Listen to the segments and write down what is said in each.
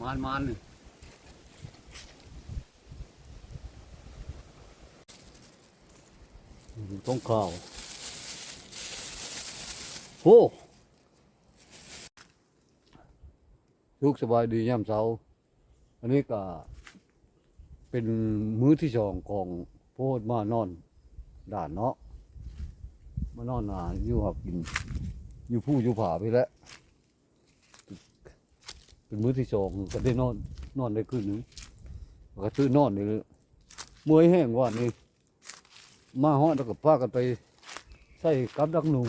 มานมานนี่ต้องข้าวโอ้ทุกสบายดียามเช้า อันนี้ก็ เป็นมื้อที่สองของโพดมานอน ด่านเนาะมานอนนาอยู่หับกิน อยู่ผู้อยู่ผาไปแล้ว เป็นมื้อที่สองก็ได้นอน นอนได้คืนหนึ่งก็ตื่นนอนนี่เลยมื่อยแห้งว่านี่มาฮอดแล้วก็พากันไปใส่กับดักหนู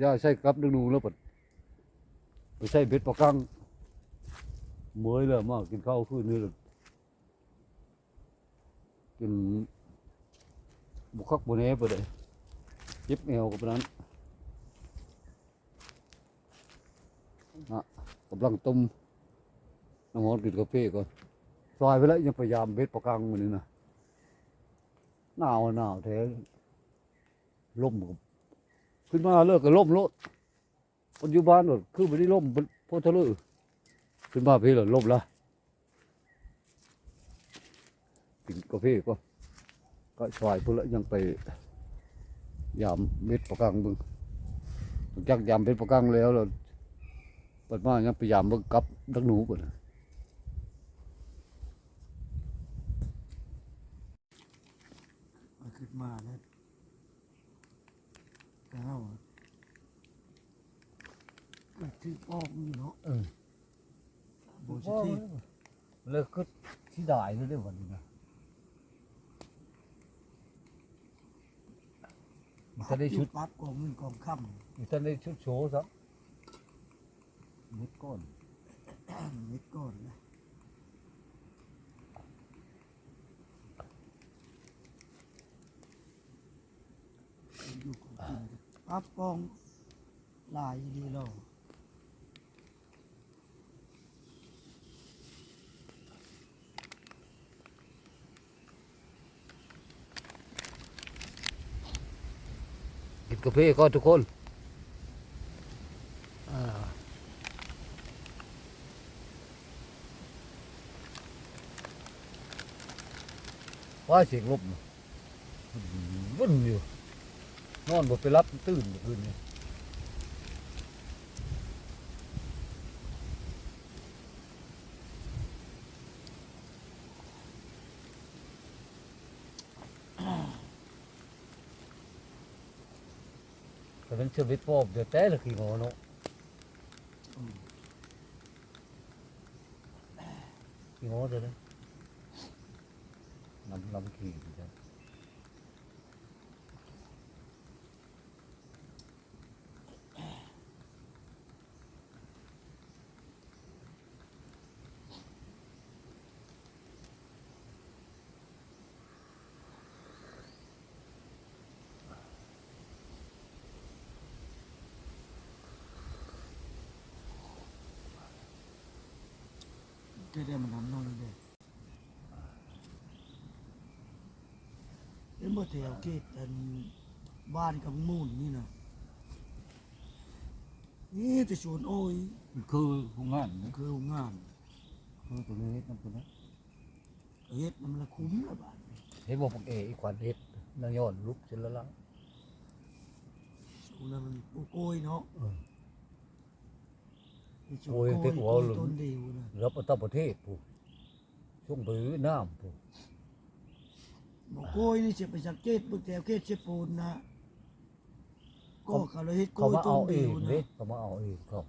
ย่าใส่กับดักหนูแล้วก็ไปใส่เบ็ดปลากังมื่อยแล้วมากินข้าวคืนนี้เลยกินบุคักบุแหน่ไปเลยเจ็บแอวกับนั้น กำลังต้มน้ำมันกินกาแฟก่อนซอยไปแล้วยังพยายามเบ็ดปลากังมันนี่นะหนาวหนาวแท้ล่มกขึ้นมาเลิกก็ล่มลดปัจจุบันหมดคือไม่ได้ล่มมันโพทะลุขึ้นมาพี่เหรอล่มละกินกาแฟก็ก็ซอยไปแล้วยังไปยามเบ็ดปลากังบึงจากยามเบ็ดปลากังแล้วเรา เปิดมายังพยายามเบิ่งกับดักหนูก่อนนะมันขึ้นมาแล้วก้าวมันถือออกนี่เนาะเออโบสิที่เลิกก็ที่ได้เลยเด้อวันนี้นะมันจะได้ชุดปั๊บกองเงินกองค่มันจะได้ชุดโชว์ซะ นิดก้อนำนิดก่อนนะอยู่ของกินปั๊บกองลายดีเรากินกาแฟก่อนทุกคนอ่า ว่าเสียงลมน่ะวุ่นอยู่นอนบ่ไปรับตื่นเมื่อคืนนี่แต่เป็นชีวิตปอบเดี๋ยวแต่ละขี้งอเนาะขี้งอเดี๋ยวนะนำนำขี้ดี จังจะได้มันทำนอนเลย เอ็มบ่แถวเกตอันบ้านกับมูนนี่นะนี่จะชวนโอ้ยมันคือผู้งานนะคือโรงงานคือตัวนี้นั่นตัวนั้นเฮ็ดน้ำละคุ้มละบาทเห็นบอกพวกเออีกขวัญเฮ็ดนางย้อนลุกเสร็จแล้วล่ะสูนั้นมันโอ้โกยเนาะเออ ไอ้สูโกยเต็กหัวโกยหลุม ต้นเดียวนะรับเอาตั้งประเทศผู้ช่วงไปน้ำผู้ บอกโกยนี่จะไปสังเกตเบิ่งแถวเกตเชปูนนะก็เขาเลยเฮ็ดโกเขายมาต้เอานเอเดียวงนะเด้เขามาเอาเองเขา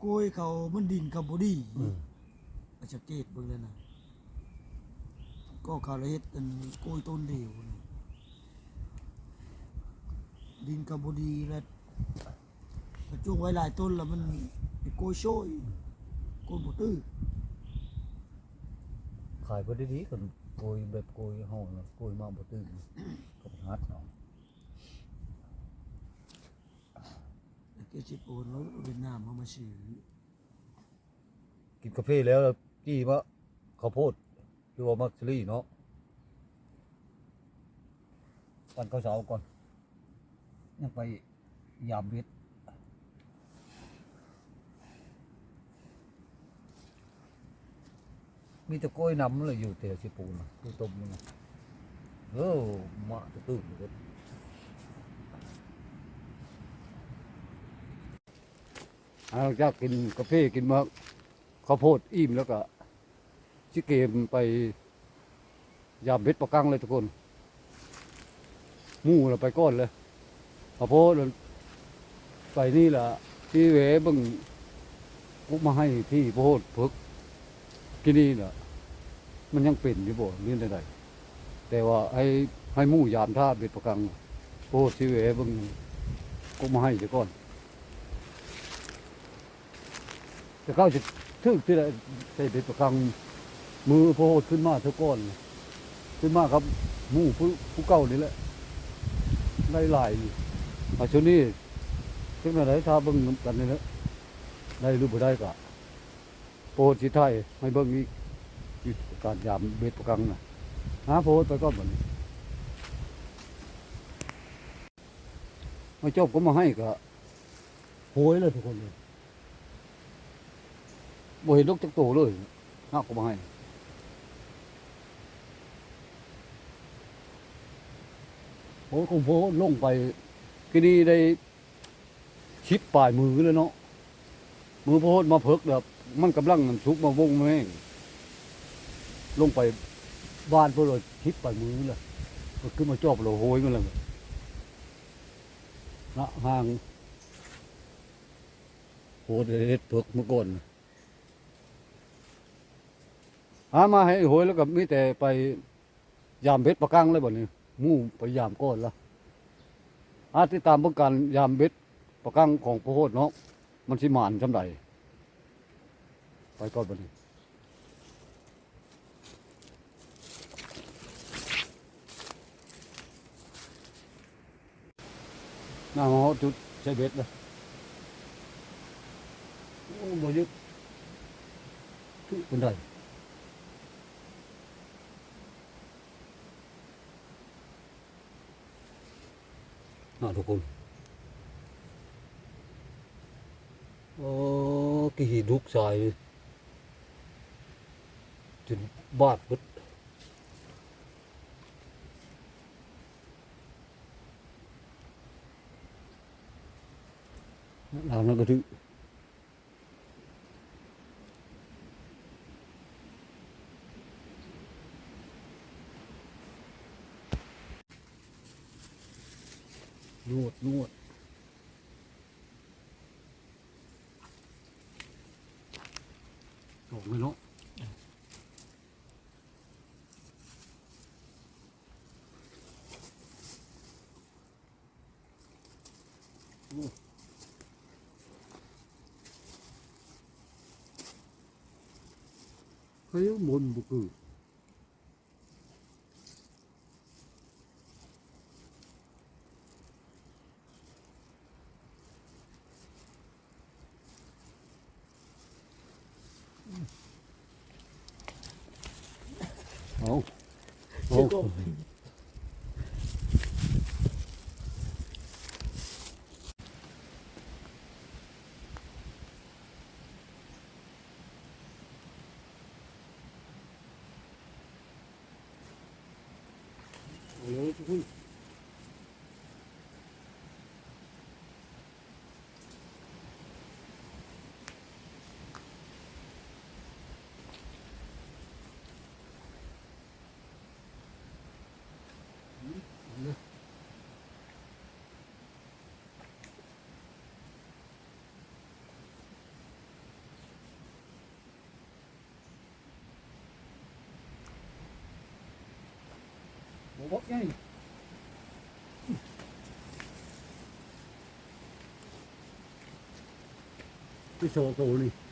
โกยเขามันดินกับบ่ดีอืมไปสังเกตเบิ่งเลยนะก็เขาเลยเฮ็ดเป็นโกยต้นเดียวนะดินกับบ่ดีแล้วกระจุงไว้หลายต้นแล้วมันไปโกยโชยโกยบ่ตื้อขายไปดีๆคน โกยแบบโกยห้องนะโกยมาบ่ตื่นกับฮัดเอาแล้วเกตเชปูนแล้วเอาเป็นน้ำเอามาซื้อกินกาแฟแล้วจี้มะข้าวโพดหรือว่ามักซรี่เนาะปันข้าวเสาก่อนยังไปยามเวท มีต่กล้วยน้ำเลยอยู่แต่สิปูนะตู้ต้มนี่นเออมาตะตึ้งเลยหลังจากกินกาแฟกินมะข้าวโพดอิ่มแล้วก็ชิเกมไปยาเบ็ดปะกังเลยทุกคนมู่เราไปก้อนเลยข้าวโพดไปนี่แหละที่เวบึงกุมาให้ที่โพดพึก ที่นี่น่ะมันยังเป็นอยู่บ่นี่ได้ๆแต่ว่าให้ให้มู่ยามท่าเบ็ดประกังโพดที่เวเบึงกุมาให้เดี๋ยวก่อนแต่เขาจะทึกที่ไรใส่เบ็ดประคังมือโพดขึ้นมาเท่าก้อน ขึ้นมาครับมู่ผู้ผู้เก่านี่แหละไล่ไล่อยู่อาช่วงนี้ถึงไหนถ้าเบิ่งกันนี่แหละได้หรือบ่ได้ก็ โพดสิไทยให้เบิ่งอีกอีกการยามเบ็ดประคังนะหาโพดไปก่อนบัดนี้มาจบก็มาให้ก็โหยเลยทุกคนเลยบ่เห็นนกจักโตเลยน่าก็มาให้โอ้ยคงโพลงไปกินี่ได้ชิปปลายมือเลยเนาะมือโพดมาเพิกแบบ มันกำลังชุกมาวงแม่งลงไปบ้านพื่อเลยชิปปลามือเลยก็ขึ้นมาจอบเราโหยมันเลยนะห่างโหดเด็ดเพิกเมื่อก่อนหามาให้โหยแล้วก็มีแต่ไปยามเบ็ดประกังเลยบ่นี้มู่ไปยามก้อนละอาติตามเบิ่งการยามเบ็ดประกังของพระโคตรเนาะมันสิมานจำใด ไปก่อนบ่นี้หน้าหอจุดใช้เบ็ดเลยโอ้บ่ยึดคือเป็นไดน่าทุกคนโอ้กี่ดุกใส่ จนบาดบึดเรานั่นก็ถือนวดนวดออกไหมเนาะโอ้เฮ้ยมนบุคือ เอาเอา เอาเลยทุกคน บอกไงที่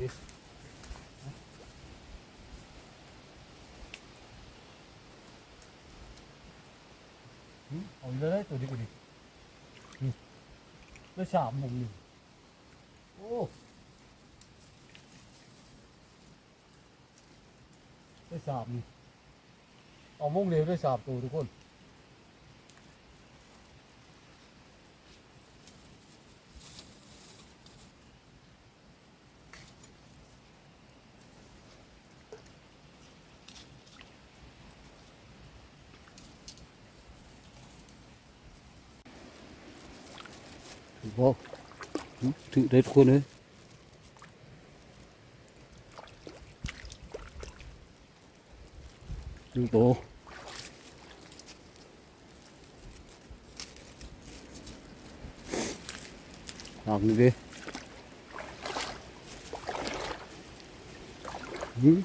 โซโตนี่ดิหึเอาอีกแล้วได้ตัวนี้กูดิหึได้สามโมหนึ่งโอ้ได้สามเอาโมงเร็วได้สามตัวทุกคน ว้าถือได้ทุกคนเลยดูโตหนักนี่ดิหืม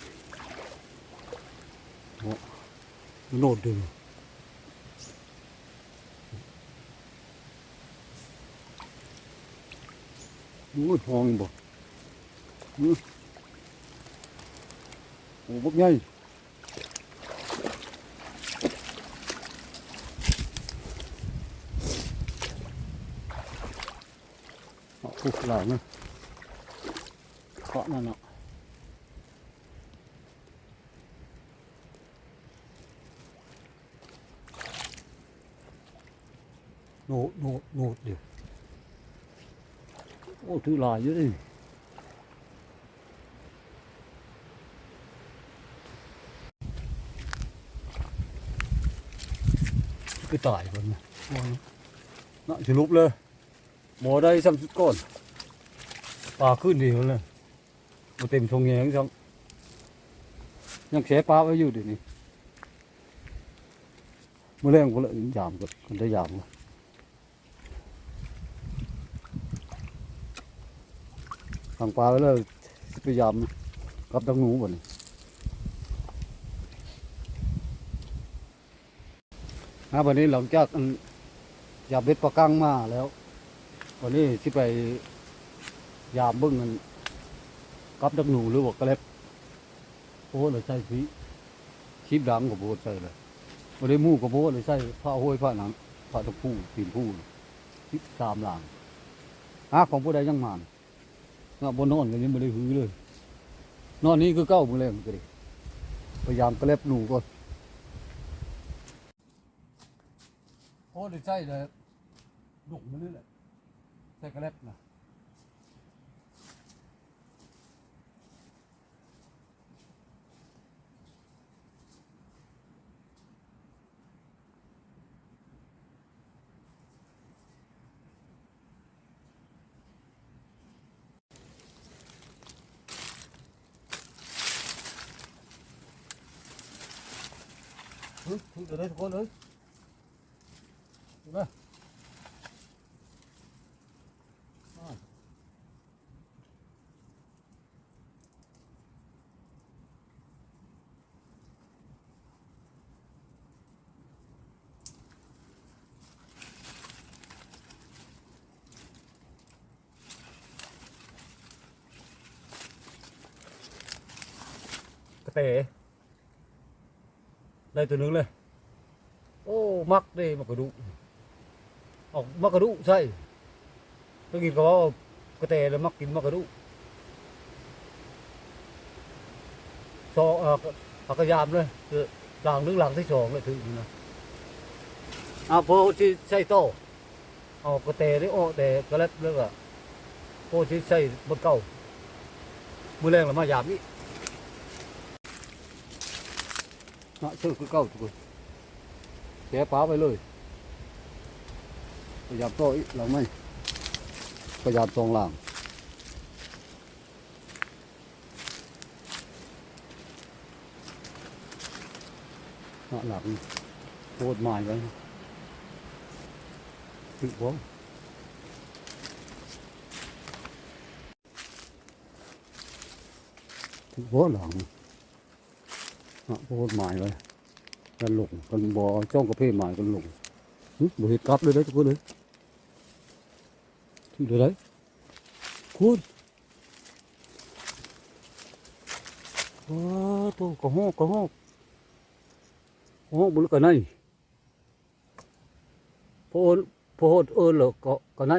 โอ้โนดดึง ดูทองบ่โอ้บกใหญ่เอาปุ๊บหลังนะเคาะนั่นเนาะโนดโนดโนดเดี๋ยว nột được Ui, hoang bò. Ừ. Ồ, bốc nhanh. Họ phục lại nữa. Khó nè nọ. Nốt, nốt, nốt được. Ô, thứ lại dưới đây. Cái tải còn này. Ô, nó- Nó chỉ lúc lên. Mùa đây xăm chút con. Bà ขึ้นดีเลยมาเต็มทงแยงจังยังแฉปลาไว้อยู่เดี๋ยวนี้เมื่อแรงก็เลยยามก็กันได้ยามเลยางปลาไว้เลยพยายามกับดังหนูบ่นี่ฮะวันนี้หลังจากยาเบ็ดปลากังมาแล้ว วันนี้ที่ไปยามเบิ้งกันกับดักหนูหรือว่ากระเล็บโอ้เลยใช่พี่ชีพดังกับโบใช่เลยวันนี้มู่กับโบเลยใช่ผ้าห้วยผ้าหนังผ้าตะพูตีนผู้ชิปตามหลังอาของผู้ใดยังมาน งะบนนอนกันยังไม่ได้หือเลย นอนนี้คือเก้ามือแรงก็ดิพยายามกระเล็บหนูก่อนโอ้เลยใช่เลยดุมันนี่แหละใส่กระเล็บนะ เฮ้ยถึงจะได้ทุกคนเลยเห็นไหมอ่ากระเตะได้ตัวหนึงเลยโอ้ มักเด้มักระดูกออกมักกระดูกใช่เมื่อกี้ก็ว่ากระเตะแล้วมักกินมักระดูกสองอ่อผักกระยามเลยคือหลังหรือหลังที่สองเลยถึงนะอะพอที่ใส่โตเอากระเตะได้โอ้แต่กระเล็บเลิกอะพอที่ใส่บนเก่ามือแรงแล้วมายามนี่ nó sư cứ câu tụi xé phá ไปเลยพยายามโตอีกหลังไหม่พยายามตรงหลังหลังโคตรหมายไว้ถึง กันหลงกันบอจ้องกระเพาะหมายกันหลงบ่เห็ดกลับเลยได้ทุกคนเลยที่เลยได้คุณว้าตัวกระหอกกระหอกกระหอกบุลกันไหนพอพอเออหรอก็กันไหน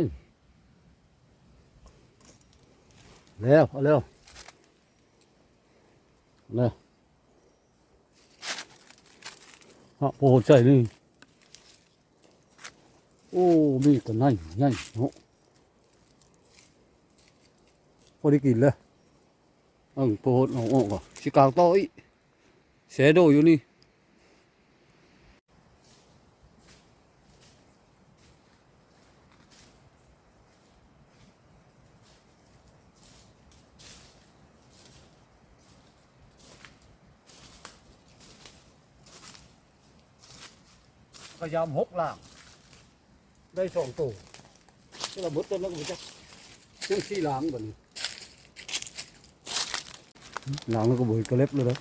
แล้วเอาแล้วแล้ว ฮะโอ้ใจนี่โอ้มีตัวไหนใหญ่เนาพอได้กินเลยอังโปรดเอาออกอะสิกาโต่อีเสดอยู่นี่ามหกล่าง ได้สองตัวก็ละหมดต้นแล้วก็ไม่จักยังสี่หลังแบบนี้ làm nó có bụi clip luôn đó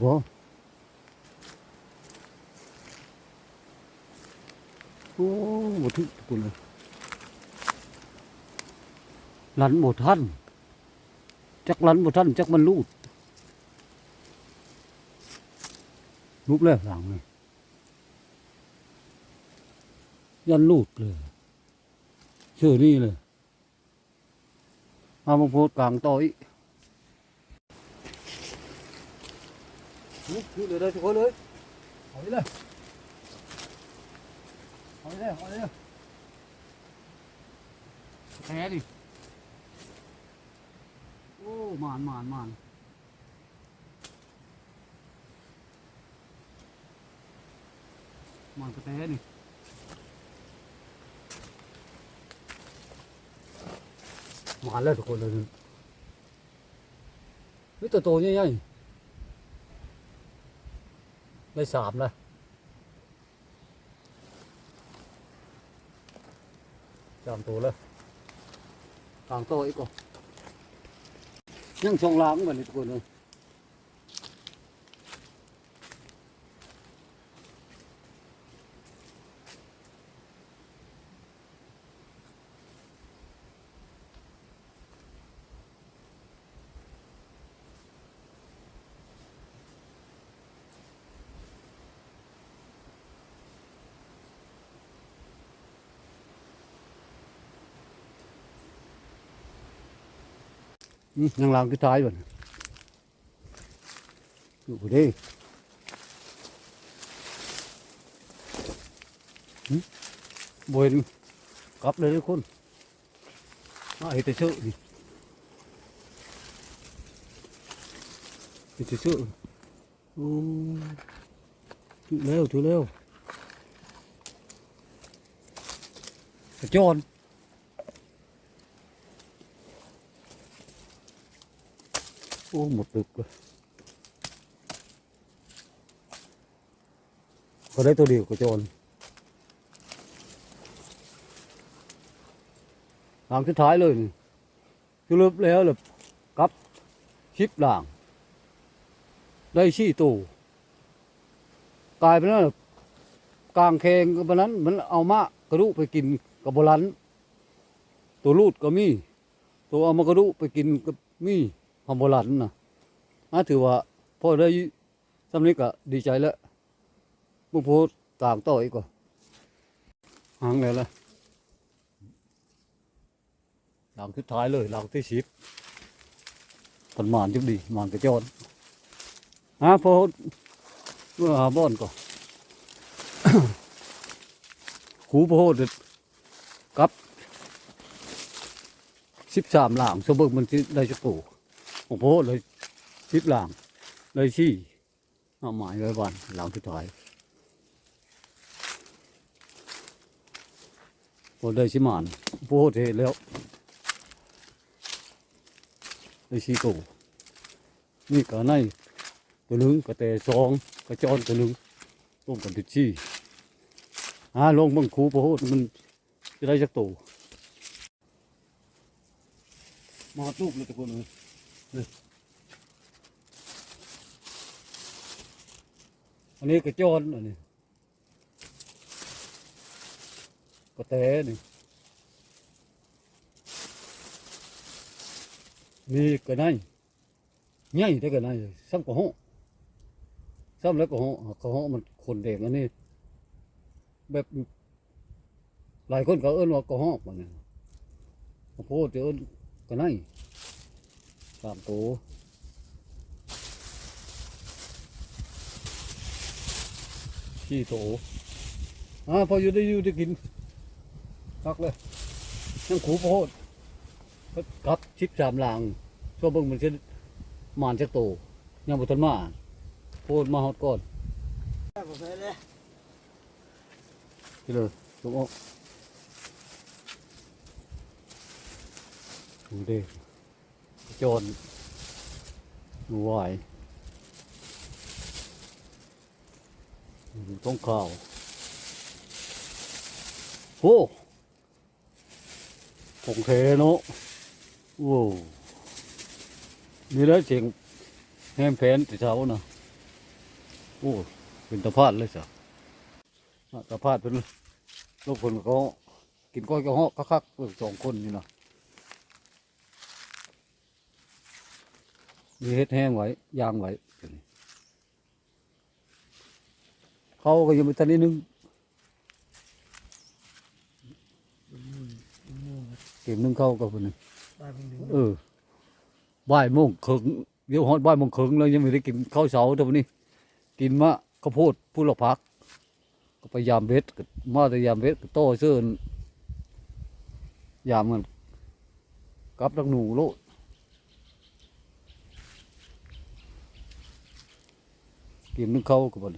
quá ô một thứ của này lắn một thân chắc lắn một thân chắc มัน lút lút lên làm này dân lút rồi ชื่อนี่เลยมามาโพดกลางต่อยนี่เลยได้ทุกคนเลยเอาไปเลยเอาไปเลยเอาไปเลยแพ้ดิโอ้มานมานมาน มานกระแตนี่มาแล้วทุกคนเลยนี่ตัวโตใหญ่ๆได้สามแล้วสามตัวแล้วต่างตัวอีกก่อนยังชงล้างเหมือนทุกคนเลย ยังลางคือท้ายบ่นอยู่ดีอืมบเห็นกลับเลยทุกคนมาเห็นแต่เชื่อดิเห็นแต่เชื่อโอ้ถูกแล้วถูกแล้วกระจอน โอ้หมดตึกเลยก็ได้ตัวเดียวก็โจรหลังสุดท้ายเลยนี่คือลบแล้วเลยกับชิปหลังได้ชี้ตู่กลายเป็นว่ากลางแคงกับนั้นมันเอามากระดูไปกินกับโบรันตัวรูดก็มี ตัวเอามากระดูไปกินกับ มีหอมโบราณนะอะถือว่าพ่อได้สำนึกก็ดีใจแล้วมึงพูดต่างต่ออีกก่อนหางเลยละหลังสุดท้ายเลยหลังที่สิบปันหมานจุดดีหมานกระจอนฮะพอเมื่อหาบ่อนก่อนขูโพดกับสิบสามหลังสมบูรณ์มันได้สักตัว โอ้โหเลยทิพหลังเลยชี้เอาหมายไว้วันหลังสุดท้ายพอได้ชิมานโอ้โหเทแล้วได้ชี้ตัวนี่กะในตัวหนึงกะแต่สองกะจอนตัวหนึงร่วมกันติดชี้หาลงบังคูโอ้โหมันจะได้สักตัวมาตุกเลยทุกคนเลย อันนี้กระโจนอันนี้กระแตนี่มี cái này nhảy thế cái này rồi xong có hộ xong แล้วก็ hộ có hộ มันคนเด็กอันนี้แบบหลายคนก็เอิ้นว่าก็หอกมันเนี่ยข้โพดจะเอิ้นก็ไหน สามตัวสี่ตัวอ่าพออยู่ได้อยู่ได้กินพักเลยยังขูข้าวโพดก็กลับชิปสามหลังช่วงเบิ่งมันจะหมานจักโตยังบ่ทันมาโพดมาฮอดก่อนแค่ผมไปเลยไปเลยถูกออกดูดิ โจรดูวายต้องข่าวโอ้ผงเทเนาะโว้นี่แล้วเสียงแฮมแฟนติเช้านะโอ้ เป็นตะพาดเลยจ้ะอะตะพาดเป็นลูกคนก็กินก้อยกระหาะคักๆเพิ่งสองคนนี่นะ มีเฮ็ดแห้งไว้ยางไว้เขาก็ยังไม่ทันนิดนึงเก็บนึงเข้ากับคนนึงได้เป็นดึงเออบ่ายโมงครึ่งเดี๋ยวฮอดบ่ายโมงครึ่งแล้วยังไม่ได้กินข้าวเช้าแต่วันนี้กินมะข้าวโพดผู้ละพัก ก็ไปยามเวทก็มาแต่ยามเวทก็โต้เสื้อนยามมันกลับดักหนูโลด กินนึงเข้ากับมัน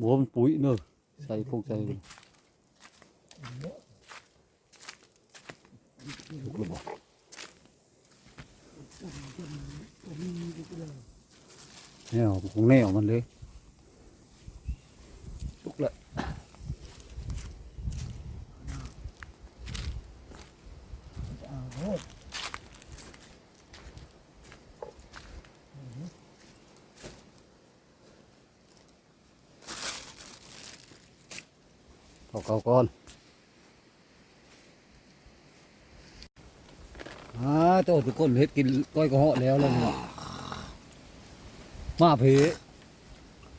บัวมันปุ๋ยเนอะใส่พวกใส่เลยถูกหรือเปล่าแนวของแนวมันเลยลุกละอ้าวโอ้พอเก่าก่อนอ่าโตทุกคนเฮ็ดกินก้อยกระเหาะแล้วแล้วมาเพ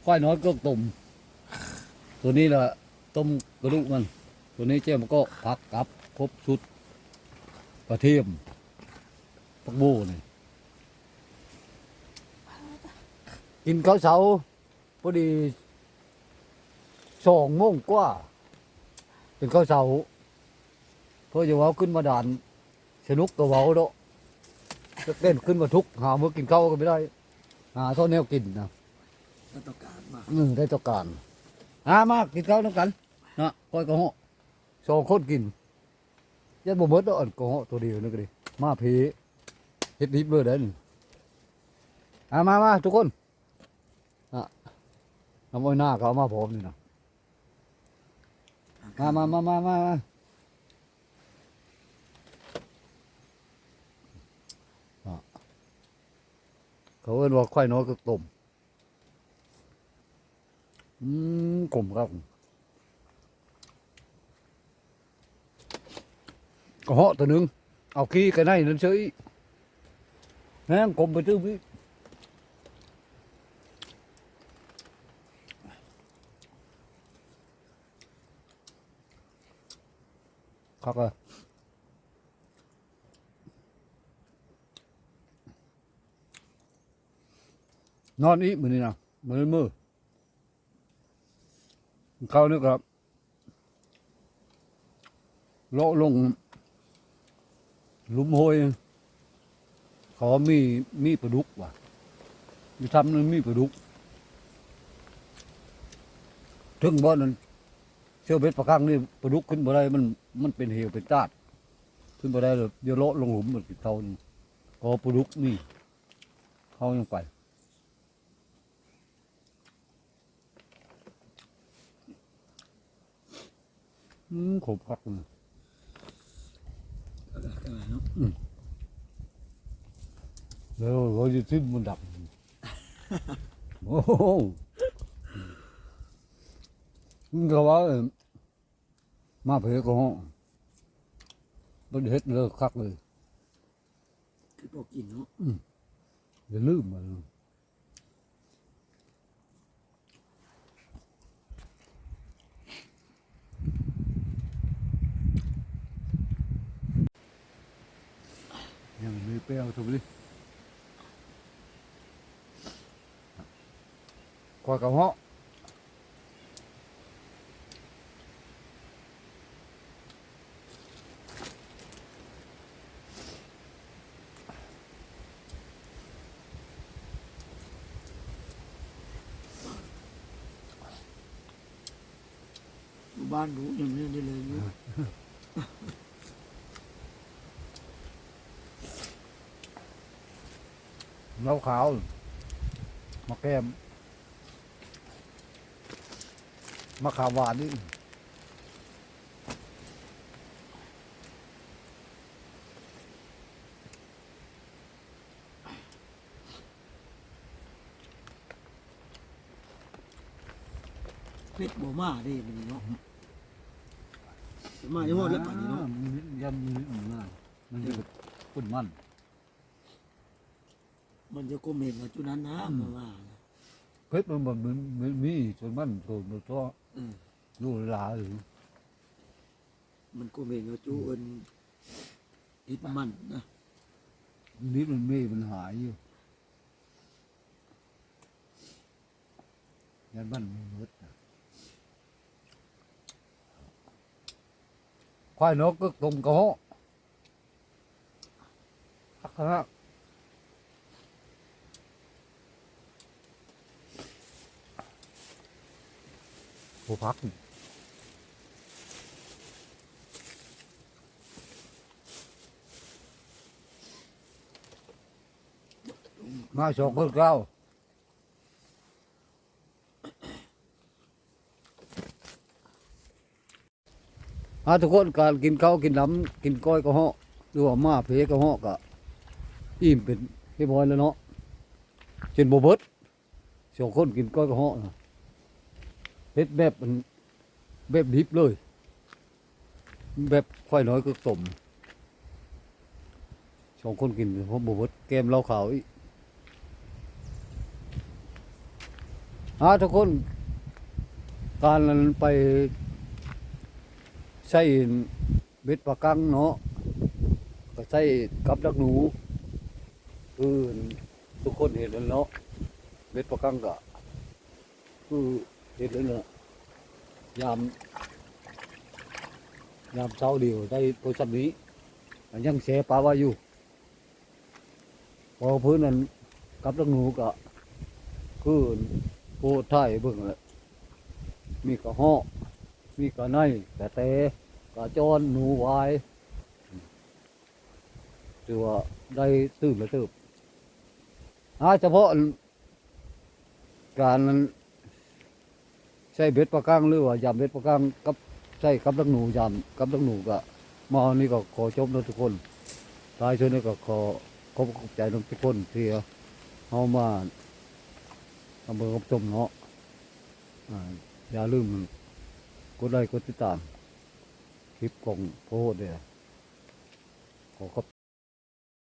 ควายน้อยก็ต้มตัวนี้ละต้มกระดูกมัน ตัวนี้เจ้ามันก็ผักกับครบชุดกระเทียมปักโบนี่กินข้าวเช้าพอดีสองโมงกว่า เป็นข้าวเช้าเพื่อจะเว้าขึ้นมาด่านสนุกก็เว้าเนาะจะเต้นขึ้นมาทุกข์หามื้อกินข้าวก็ไม่ได้หาเท่าแนวกินนะก็ต้องการมาอืมได้ต้องการหามากินข้าวน้ำกันนะก้อยกระเหาะสองคนกินยันบ่หมดดอกอันกระเหาะตัวเดียวนึกดิมาเพเฮ็ดดิบเลยเด้นอามามาทุกคนอะน้ำอ้อยหน้าเขาเอามาพร้อมนี่นะ มามามามามาเขาเอิ้นว่าควายน้อยก็ต้มอืมกลมครับกระเหาะตัวหนึ่งเอาขี้กันให้นั่นเฉยแห้งกลมไปตื้อพี่ ครับอะนอนอีกมือนี่นะมือมือเขานี่ครับเลาะลงลุมโหยเขามีมีปลาดุกว่ะมีทำนึงมีปลาดุก ถึงบ่อนั้น เชื่อเบ็ดปลาคังนี่ปลาดุกขึ้นบ่ได้มันมันเป็นเหวเป็นตาด ขึ้นบ่ได้เลยเดี๋ยวเลาะลงหลุมมันติดเขานี่ก็ปลาดุกนี่เขายังไปอืมขบคักเลยเนะแล้วเราจะทิ้งมันดับโอ้ มันก็ว่าเออมาเพก็ห้องมันเฮ็ดเลิกคักเลยคือพอกินเนาะอย่าลืมมันยังมีเปรี้ยวทุกทีคอยกับเหาะ อยู่บ้านรู้อย่างนี้ได้เลยอยู่ เหล้า ขาวมาแก้มมะขามหวานนี่เพชรบ่มาเด้มันเนาะมาจะฮอดแล้วป่านนี้เนาะยันมีมันน่ะมันจะปุ่นมัน มันจะก้มเห็นว่าจุนั้นนะมาว่านะเพชรมันแบบมันมันมีจนมันโตมันตัวเออลูกหลาหรือมันก้มเห็นว่าจุเอิ้นอิดมันนะนิดมันมีมันหายอยู่ยันมันมันหมดน่ะควายนกก็ตรงกระเหาะฮักฮักผู้พัก นี่มาสองคนเก้าอาทุกคนการกินข้าวกินน้ำกินก้อยกระเหาะหรือว่ามาเพกระเหาะก็อิ่มเป็นเรียบร้อยแล้วเนาะจนโบเบิดสองคนกินก้อยกระเหาะน่ะ เฮ็ดแบบมันแบบดิบเลย แบบค่อยน้อยก็ต้มสองคนกินเพราะบเบิดแกมเหล้าขาวอีกอาทุกคน การนั้นไปใช้เบ็ดปลากังเนาะก็ใช้กับดักหนูคือทุกคนเห็นแล้วเนาะเบ็ดปลากังก็คือ เห็นแล้วเนาะยามยามเช้าเดียวได้โทรศัพท์นี้ยังเสียปลาไว้อยู่ พอพื้นนั้นกับดักหนูก็คือโคถ่ายเบิ่งแหละมีกระห้อมีกระไนกระเตกระจอนหนูวายถือว่าได้ตื่นแล้วตื่นอาเฉพาะการ ใช้เบ็ดปลากังหรือว่ายำเบ็ดปลากังกับใช้กับดักหนูยำกับดักหนูก็มาวันนี้ก็ขอจบนะทุกคนท้ายช่วนี้ก็ขอขอบใจทุกคนที่เอามาทำเบอร์กับชมเนาะอย่าลืมกดไลค์กดติดตาม คลิปของโพสเนี่ยขอขอบ